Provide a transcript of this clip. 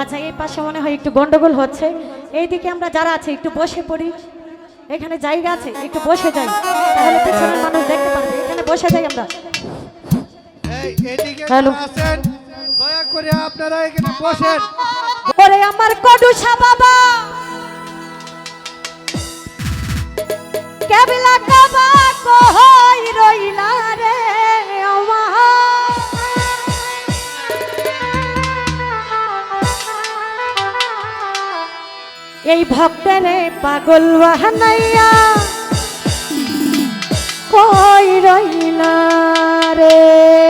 আচ্ছা এই পাশে মনে হয় একটু গন্ডগোল হচ্ছে। এইদিকে আমরা যারা আছে একটু বসে পড়ি। এখানে জায়গা আছে একটু বসে যাই। তাহলে পেছনের মানুষ দেখতে পারবে। এখানে বসে যাই আমরা। হ্যালো। দয়া করে আপনারা এখানে বসেন। ওরে আমার কডুসা বাবা! কেবলা কাবা! এই ভক্তরে পাগল বাহানাইয়া কই রইলা রে?